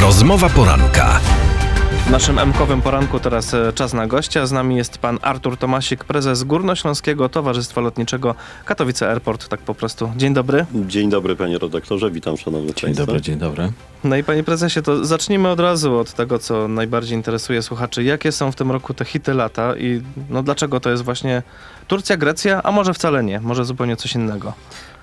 Rozmowa poranka. W naszym M-kowym poranku teraz e, czas na gościa. Z nami jest pan Artur Tomasik, prezes Górnośląskiego Towarzystwa Lotniczego Katowice Airport, tak po prostu. Dzień dobry. Dzień dobry panie redaktorze, witam szanownych Dzień państwa. dobry, dzień dobry. No i panie prezesie, to zacznijmy od razu od tego, co najbardziej interesuje słuchaczy. Jakie są w tym roku te hity lata i no dlaczego to jest właśnie Turcja, Grecja, a może wcale nie, może zupełnie coś innego.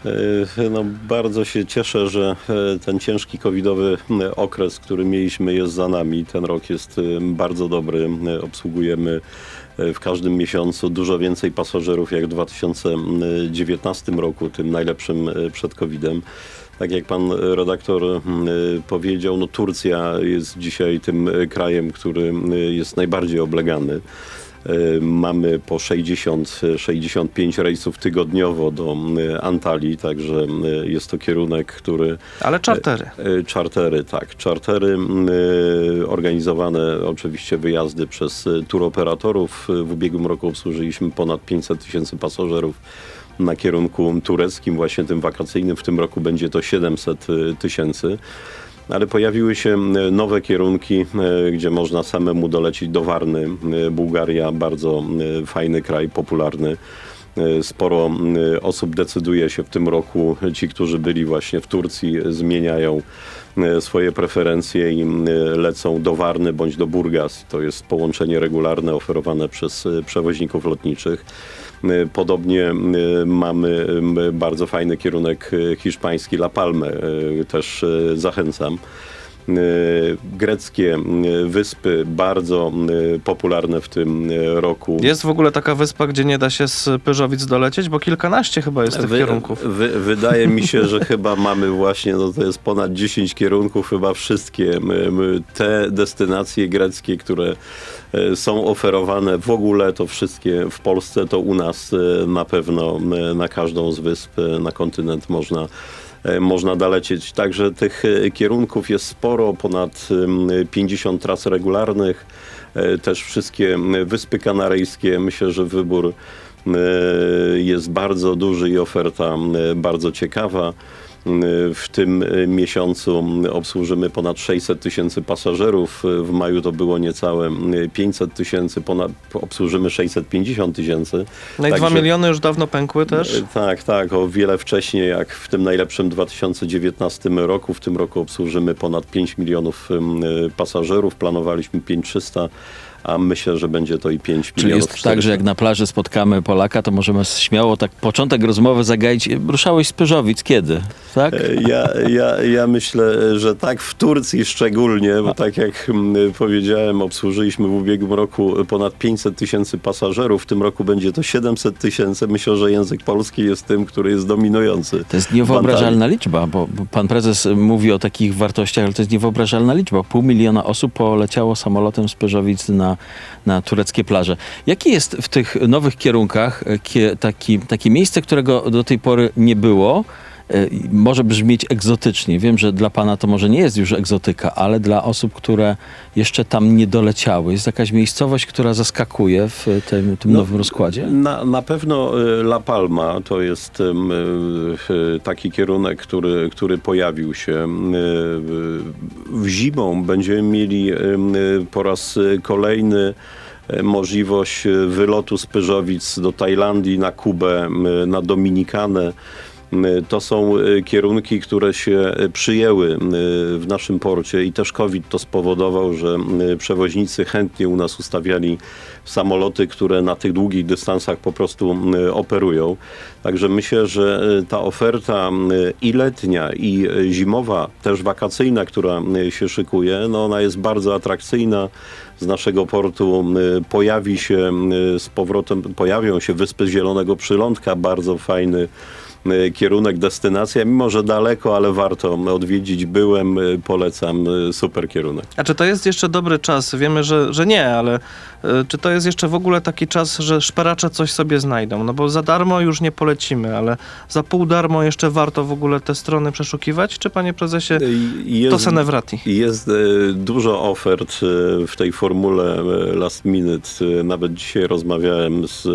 E, No, bardzo się cieszę, że e, ten ciężki covidowy m, okres, który mieliśmy jest za nami. Ten rok jest e, bardzo dobry. E, Obsługujemy e, w każdym miesiącu dużo więcej pasażerów jak w 2019 roku, tym najlepszym e, przed covidem. Tak jak pan redaktor e, powiedział, no Turcja jest dzisiaj tym e, krajem, który jest najbardziej oblegany. E, Mamy po 60-65 rejsów tygodniowo do m, Antalii, także m, jest to kierunek, który Ale czartery. Czartery, tak. Czartery, organizowane oczywiście wyjazdy przez turoperatorów. W ubiegłym roku obsłużyliśmy ponad 500 tysięcy pasażerów na kierunku tureckim, właśnie tym wakacyjnym. W tym roku będzie to 700 tysięcy. Ale pojawiły się nowe kierunki, gdzie można samemu dolecieć do Warny. Bułgaria, bardzo fajny kraj, popularny. Sporo osób decyduje się w tym roku, ci, którzy byli właśnie w Turcji, zmieniają swoje preferencje i lecą do Warny bądź do Burgas. To jest połączenie regularne oferowane przez e, przewoźników lotniczych. E, Podobnie m, mamy m, bardzo fajny kierunek hiszpański La Palme. Też zachęcam. E, Greckie m, wyspy bardzo m, popularne w tym roku. Jest w ogóle taka wyspa, gdzie nie da się z Pyżowic dolecieć, bo kilkanaście chyba jest tych Wy- kierunków. Wy, wydaje mi się, że chyba mamy właśnie, no to jest ponad 10 kierunków, chyba wszystkie te destynacje greckie, które e, są oferowane w ogóle, to wszystkie w Polsce, to u nas e, na pewno na każdą z wysp e, na kontynent można można dolecieć. Także tych e, kierunków jest sporo, ponad em, 50 tras regularnych, e, też wszystkie Wyspy Kanaryjskie. Myślę, że wybór jest bardzo duży i oferta bardzo ciekawa. M, W tym e, miesiącu obsłużymy ponad 600 tysięcy pasażerów. W maju to było niecałe m, 500 tysięcy, ponad obsłużymy 650 tysięcy. No i Także- miliony już dawno pękły też. Tak, tak, o wiele wcześniej, jak w tym najlepszym 2019 roku. W tym roku obsłużymy ponad 5 milionów y, pasażerów. Planowaliśmy 5300, a myślę, że będzie to i 5 Czyli milionów. jest tak, że jak na plaży spotkamy Polaka, to możemy śmiało tak początek rozmowy zagaić. Ruszałeś z Pyżowic kiedy? Tak? E, Ja, ja, ja myślę, że tak w Turcji szczególnie, bo tak jak mm, powiedziałem, obsłużyliśmy w ubiegłym roku ponad 500 tysięcy pasażerów. W tym roku będzie to 700 tysięcy. Myślę, że język polski jest tym, który jest dominujący. To jest niewyobrażalna liczba, bo bo pan prezes mówi o takich wartościach, ale to jest niewyobrażalna liczba. Pół miliona osób poleciało samolotem z Pyżowic na, na tureckie plaże. Jakie jest w tych nowych kierunkach e, taki, takie miejsce, którego do tej pory nie było? E, Może brzmieć egzotycznie. Wiem, że dla pana to może nie jest już egzotyka, ale dla osób, które jeszcze tam nie doleciały, jest jakaś miejscowość, która zaskakuje w tym, tym No, nowym rozkładzie? Na, na pewno y, La Palma to jest y, taki kierunek, który, który pojawił się. W zimą będziemy mieli po raz kolejny możliwość wylotu z Pyżowic do Tajlandii, na Kubę, na Dominikanę. Y, To są y, kierunki, które się y, przyjęły w naszym porcie i też COVID to spowodował, że przewoźnicy chętnie u nas ustawiali samoloty, które na tych długich dystansach po prostu operują. Także myślę, że ta oferta i letnia, i zimowa, też wakacyjna, która się szykuje, no ona jest bardzo atrakcyjna. Z naszego portu pojawi się z powrotem, pojawią się Wyspy Zielonego Przylądka, bardzo fajny kierunek, destynacja, mimo że daleko, ale warto odwiedzić. Byłem, y, polecam, y, super kierunek. A czy to jest jeszcze dobry czas? Wiemy, że, że nie, ale y, czy to jest jeszcze w ogóle taki czas, że szperacze coś sobie znajdą? No bo za darmo już nie polecimy, ale za pół darmo jeszcze warto w ogóle te strony przeszukiwać? Czy panie prezesie, Jest, to se ne wrati? Jest dużo ofert w tej formule last minute. Nawet dzisiaj rozmawiałem z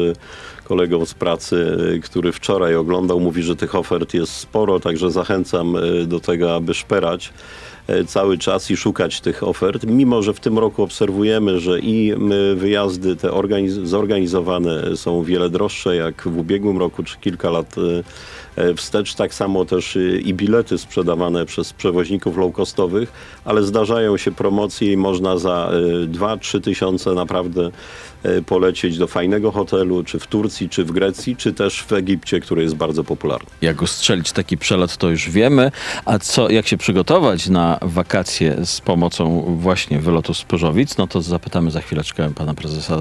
kolegą z pracy, który wczoraj oglądał. Mówi, że tych ofert jest sporo, także zachęcam e, do tego, aby szperać. e, cały czas i szukać tych ofert, mimo że w tym roku obserwujemy, że i wyjazdy te organiz- zorganizowane są wiele droższe jak w ubiegłym roku czy kilka lat e, wstecz, tak samo też y, i bilety sprzedawane przez przewoźników low-costowych, ale zdarzają się promocje i można za 2-3 tysiące naprawdę e, polecieć do fajnego hotelu, czy w Turcji, czy w Grecji, czy też w Egipcie, który jest bardzo popularny. Jak ustrzelić taki przelot, to już wiemy. A co, jak się przygotować na wakacje z pomocą właśnie wylotu z Pyrzowic, no to zapytamy za chwileczkę pana prezesa,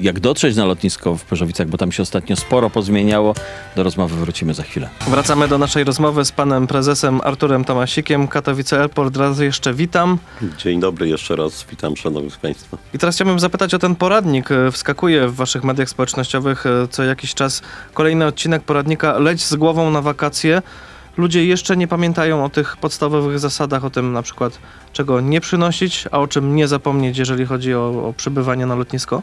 jak dotrzeć na lotnisko w Pyrzowicach, bo tam się ostatnio sporo pozmieniało. Do rozmowy wrócimy za chwilę. Wracamy do naszej rozmowy z panem prezesem Arturem Tomasikiem. Katowice Airport, raz jeszcze witam. Dzień dobry jeszcze raz, witam szanownych państwa. I teraz chciałbym zapytać o ten poradnik. E, Wskakuje w waszych mediach społecznościowych e, co jakiś czas kolejny odcinek poradnika Leć z głową na wakacje. Ludzie jeszcze nie pamiętają o tych podstawowych zasadach, o tym na przykład czego nie przynosić, a o czym nie zapomnieć, jeżeli chodzi o, o przebywanie na lotnisko.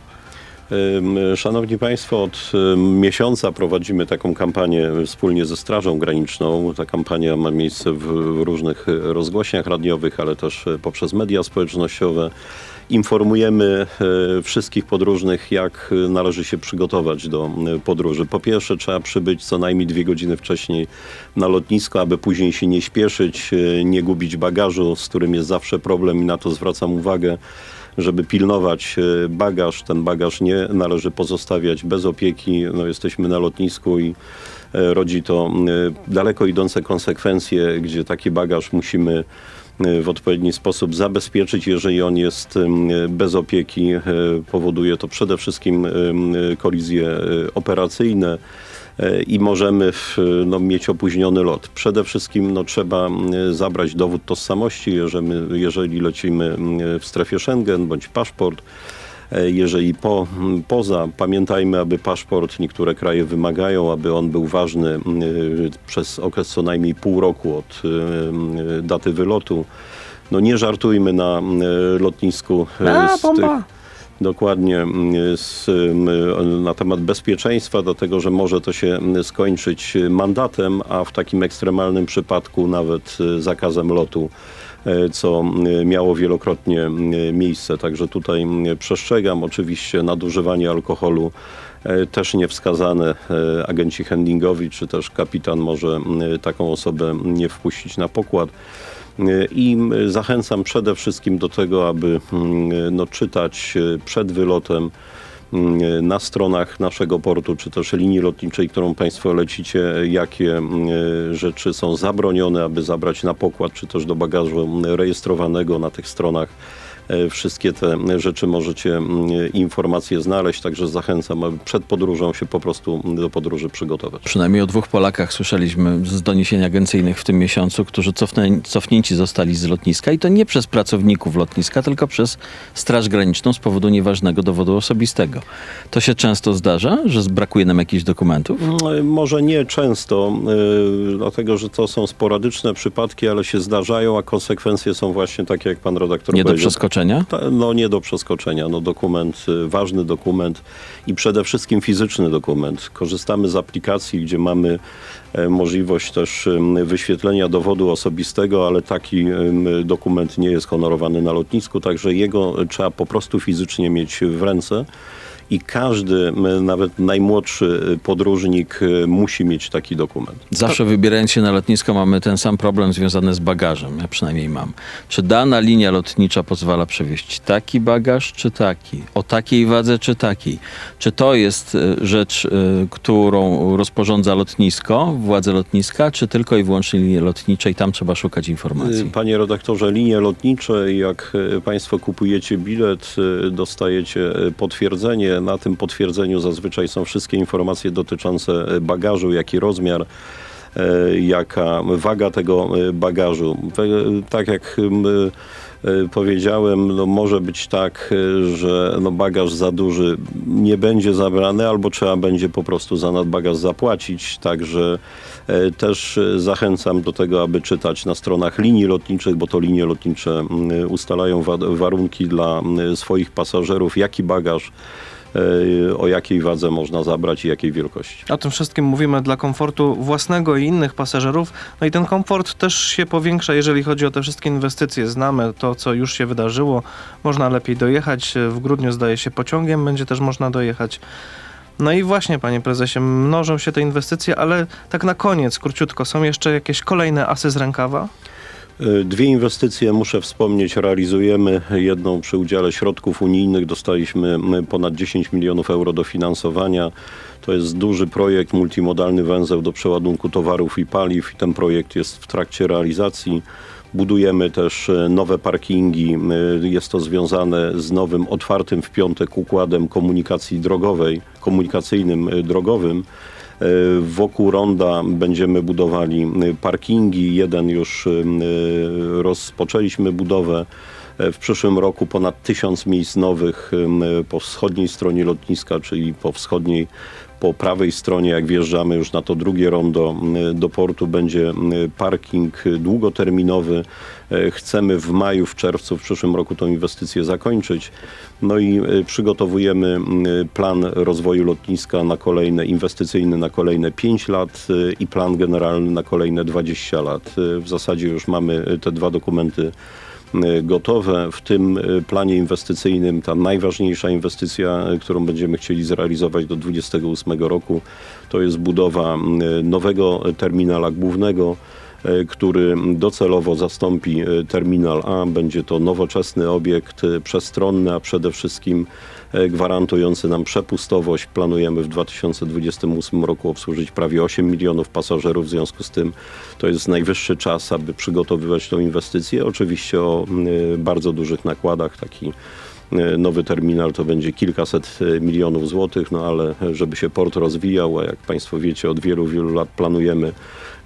Szanowni Państwo, od miesiąca prowadzimy taką kampanię wspólnie ze Strażą Graniczną. Ta kampania ma miejsce w różnych y, rozgłośniach radiowych, ale też y, poprzez media społecznościowe. Informujemy y, wszystkich podróżnych, jak y, należy się przygotować do y, podróży. Po pierwsze, trzeba przybyć co najmniej dwie godziny wcześniej na lotnisko, aby później się nie śpieszyć, nie gubić bagażu, z którym jest zawsze problem i na to zwracam uwagę żeby pilnować e, bagaż. Ten bagaż nie należy pozostawiać bez opieki. No, jesteśmy na lotnisku i e, rodzi to e, daleko idące konsekwencje, gdzie taki bagaż musimy e, w odpowiedni sposób zabezpieczyć. Jeżeli on jest bez opieki, e, powoduje to przede wszystkim em, kolizje operacyjne i możemy no, mieć opóźniony lot. Przede wszystkim no, trzeba zabrać dowód tożsamości, jeżeli, jeżeli lecimy w strefie Schengen bądź paszport. E, Jeżeli po, poza, pamiętajmy, aby paszport niektóre kraje wymagają, aby on był ważny m, przez okres co najmniej pół roku od m, daty wylotu. No nie żartujmy na lotnisku e, A, z bomba! tych Dokładnie z, na temat bezpieczeństwa, dlatego że może to się skończyć mandatem, a w takim ekstremalnym przypadku nawet zakazem lotu, e, co mm, miało wielokrotnie mm, miejsce. Także tutaj przestrzegam oczywiście nadużywanie alkoholu. e, Też niewskazane e, agenci handlingowi, czy też kapitan może taką osobę nie wpuścić na pokład. I zachęcam przede wszystkim do tego, aby no, czytać e, przed wylotem na stronach naszego portu, czy też linii lotniczej, którą Państwo lecicie, jakie mm, rzeczy są zabronione, aby zabrać na pokład, czy też do bagażu mm, rejestrowanego na tych stronach. E, Wszystkie te rzeczy możecie mm, informacje znaleźć, także zachęcam, aby przed podróżą się po prostu do podróży przygotować. Przynajmniej o dwóch Polakach słyszeliśmy z doniesień agencyjnych w tym miesiącu, którzy cofnę, cofnięci zostali z lotniska i to nie przez pracowników lotniska, tylko przez Straż Graniczną z powodu nieważnego dowodu osobistego. To się często zdarza, że brakuje nam jakichś dokumentów? Mm, Może nie często, yy, dlatego że to są sporadyczne przypadki, ale się zdarzają, a konsekwencje są właśnie takie, jak pan redaktor Nie do powiedział. Przeskoczenia? No nie do przeskoczenia. No dokument, y, ważny dokument i przede wszystkim fizyczny dokument. Korzystamy z aplikacji, gdzie mamy e, możliwość też wyświetlenia dowodu osobistego, ale taki dokument nie jest honorowany na lotnisku, także jego trzeba po prostu fizycznie mieć w ręce. I każdy, nawet najmłodszy y, podróżnik y, musi mieć taki dokument. Zawsze wybierając się na lotnisko mamy ten sam problem związany z bagażem. Ja przynajmniej mam. Czy dana linia lotnicza pozwala przewieźć taki bagaż, czy taki? O takiej wadze, czy takiej? Czy to jest e, rzecz, którą rozporządza lotnisko, władze lotniska, czy tylko i wyłącznie linie lotnicze i tam trzeba szukać Y, informacji? Panie redaktorze, linie lotnicze, jak y, Państwo kupujecie bilet, y, dostajecie y, potwierdzenie. Na tym potwierdzeniu zazwyczaj są wszystkie informacje dotyczące y, bagażu, jaki rozmiar, y, jaka waga tego y, bagażu. Tak jak powiedziałem, no może być tak, że no bagaż za duży nie będzie zabrany, albo trzeba będzie po prostu za nadbagaż zapłacić. Także e, też e, zachęcam do tego, aby czytać na stronach linii lotniczych, bo to linie lotnicze ustalają wa- warunki dla swoich pasażerów, jaki bagaż e, o jakiej wadze można zabrać i jakiej wielkości. O tym wszystkim mówimy dla komfortu własnego i innych pasażerów. No i ten komfort też się powiększa, jeżeli chodzi o te wszystkie inwestycje. Znamy to, co już się wydarzyło. Można lepiej dojechać. W grudniu zdaje się pociągiem, będzie też można dojechać. No i właśnie, panie prezesie, mnożą się te inwestycje, ale tak na koniec, króciutko, są jeszcze jakieś kolejne asy z rękawa? E, Dwie inwestycje, muszę wspomnieć, realizujemy. Jedną przy udziale środków unijnych dostaliśmy ponad 10 milionów euro dofinansowania. To jest duży projekt, multimodalny węzeł do przeładunku towarów i paliw i ten projekt jest w trakcie realizacji. Budujemy też e, nowe parkingi. E, Jest to związane z nowym, otwartym w piątek układem komunikacji drogowej, komunikacyjnym drogowym. E, Wokół ronda będziemy budowali e, parkingi. Jeden już e, rozpoczęliśmy budowę. W przyszłym roku ponad tysiąc miejsc nowych po wschodniej stronie lotniska, czyli po wschodniej, po prawej stronie, jak wjeżdżamy już na to drugie rondo do portu, będzie parking długoterminowy. E, Chcemy w maju, w czerwcu w przyszłym roku tą inwestycję zakończyć. No i e, przygotowujemy plan rozwoju lotniska na kolejne, inwestycyjny na kolejne 5 lat e, i plan generalny na kolejne 20 lat. W zasadzie już mamy te dwa dokumenty gotowe. W tym e, planie inwestycyjnym ta najważniejsza inwestycja, e, którą będziemy chcieli zrealizować do 2028 roku, to jest budowa nowego terminala głównego, który docelowo zastąpi e, terminal A. Będzie to nowoczesny obiekt, e, przestronny, a przede wszystkim e, gwarantujący nam przepustowość. Planujemy w 2028 roku obsłużyć prawie 8 milionów pasażerów. W związku z tym to jest najwyższy czas, aby przygotowywać tą inwestycję. Oczywiście o bardzo dużych nakładach. Taki nowy terminal to będzie kilkaset y, milionów złotych, no ale żeby się port rozwijał, a jak Państwo wiecie, od wielu, wielu lat planujemy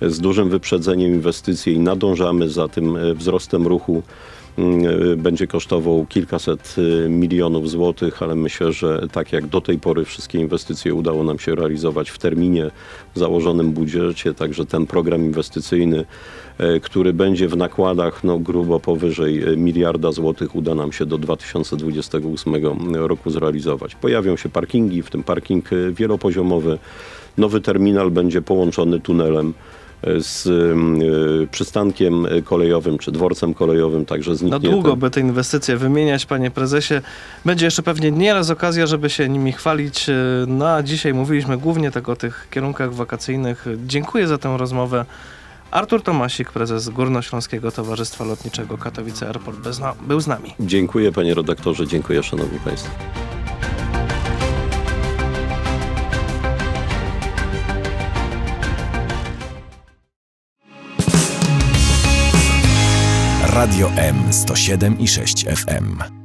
z dużym wyprzedzeniem inwestycje i nadążamy za tym wzrostem ruchu będzie kosztował kilkaset y, milionów złotych, ale myślę, że tak jak do tej pory wszystkie inwestycje udało nam się realizować w terminie w założonym budżecie, także ten program inwestycyjny, e, który będzie w nakładach no, grubo powyżej e, miliarda złotych, uda nam się do 2028 roku zrealizować. Pojawią się parkingi, w tym parking e, wielopoziomowy. Nowy terminal będzie połączony tunelem z y, przystankiem kolejowym czy dworcem kolejowym, także Na zniknie długo ten- by te inwestycje wymieniać, panie prezesie. Będzie jeszcze pewnie nieraz okazja, żeby się nimi chwalić. E, No a dzisiaj mówiliśmy głównie tak o tych kierunkach wakacyjnych. Dziękuję za tę rozmowę. Artur Tomasik, prezes Górnośląskiego Towarzystwa Lotniczego Katowice Airport był z nami. Dziękuję panie redaktorze, dziękuję szanowni państwo. Radio M 107 i 6 FM.